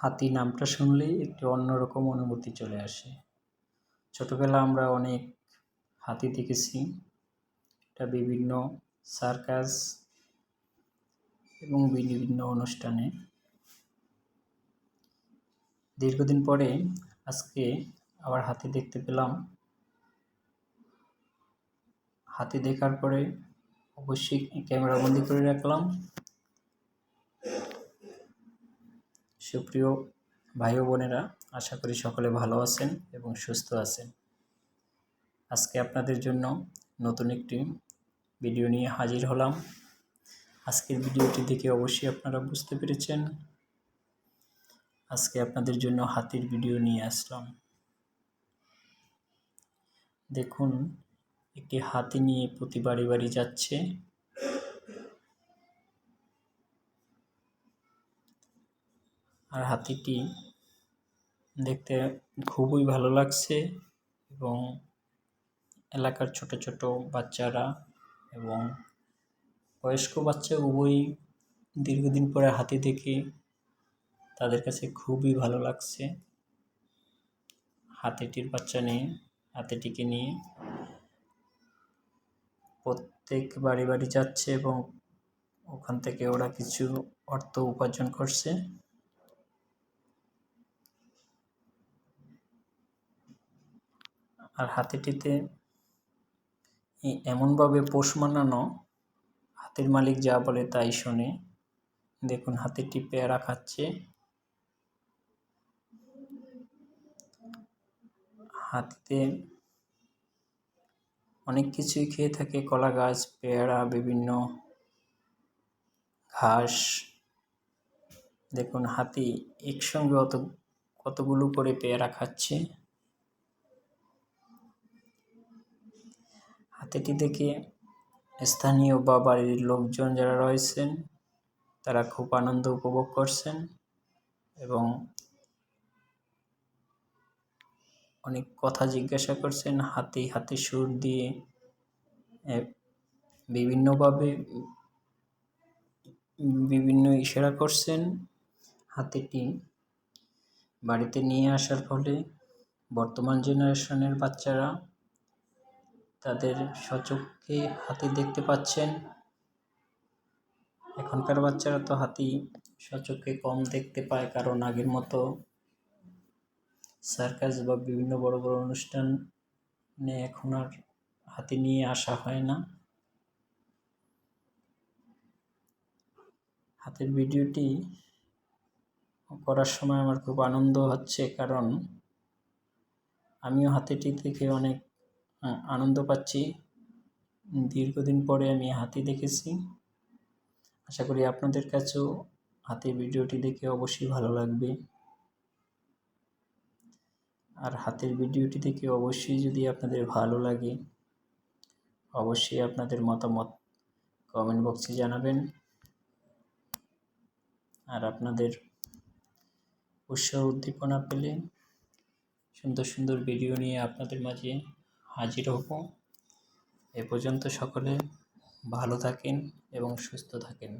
হাতি নামটা শুনলেই একটি অন্যরকম অনুভূতি চলে আসে। ছোটোবেলা আমরা অনেক হাতি দেখেছি। এটা বিভিন্ন সার্কাস এবং বিভিন্ন অনুষ্ঠানে। দীর্ঘদিন পরে আজকে আবার হাতি দেখতে পেলাম। হাতি দেখার পরে অবশ্যই ক্যামেরাবন্দি করে রাখলাম। সুপ্রিয় ভাই বোনেরা, আশা করি সকলে ভালো আছেন এবং সুস্থ আছেন। আজকে আপনাদের জন্য নতুন একটি ভিডিও নিয়ে হাজির হলাম। আজকের ভিডিওটি দেখে অবশ্যই আপনারা বুঝতে পেরেছেন। আজকে আপনাদের জন্য হাতির ভিডিও নিয়ে আসলাম। দেখুন, একটি হাতি নিয়ে প্রতি বাড়ি বাড়ি যাচ্ছে। আর হাতিটি দেখতে খুবই ভালো লাগছে এবং এলাকার ছোট ছোট বাচ্চারা এবং বয়স্ক বাচ্চা উভয়ই দীর্ঘদিন পরে হাতি দেখে তাদের কাছে খুবই ভালো লাগছে। হাতিটির বাচ্চা নিয়ে, হাতিটিকে নিয়ে প্রত্যেক বাড়ি বাড়ি যাচ্ছে এবং ওখান থেকে ওরা কিছু অর্থ উপার্জন করছে। আর হাতিটিতে এমনভাবে পোষ মানানো, হাতির মালিক যা বলে তাই শোনে। দেখুন হাতিটি পেয়ারা খাচ্ছে হাতিতে অনেক কিছুই খেয়ে থাকে কলা গাছ পেয়ারা, বিভিন্ন ঘাস। দেখুন, হাতি একসঙ্গে অত, কতগুলো করে পেয়ারা খাচ্ছে। হাতিটি দেখে স্থানীয় বা বাড়ির লোকজন যারা রয়েছেন, তারা খুব আনন্দ উপভোগ করছেন এবং অনেক কথা জিজ্ঞাসা করছেন, হাতি হাতি সুর দিয়ে বিভিন্নভাবে বিভিন্ন ইশারা করছেন হাতিটি বাড়িতে নিয়ে আসার ফলে বর্তমান জেনারেশনের বাচ্চারা তাদের সচক্ষে হাতি দেখতে পাচ্ছেন। এখনকার বাচ্চারা তো হাতি সচক্ষে কম দেখতে পায়, কারণ আগের মতো সার্কাস বা বিভিন্ন বড় বড় অনুষ্ঠানে এখন আর হাতি নিয়ে আসা হয় না। হাতের ভিডিওটি করার সময় আমার খুব আনন্দ হচ্ছে, কারণ আমিও হাতিটি থেকে অনেক আনন্দ পাচ্ছি। দীর্ঘদিন পরে আমি হাতি দেখেছি। আশা করি আপনাদের কাছেও হাতির ভিডিওটি দেখে অবশ্যই ভালো লাগবে। আর হাতের ভিডিওটি দেখে অবশ্যই যদি আপনাদের ভালো লাগে, অবশ্যই আপনাদের মতামত কমেন্ট বক্সে জানাবেন। আর আপনাদের উৎসাহ উদ্দীপনা পেলে সুন্দর সুন্দর ভিডিও নিয়ে আপনাদের মাঝে হাজির হব। এ পর্যন্ত সকলে ভালো থাকেন এবং সুস্থ থাকেন।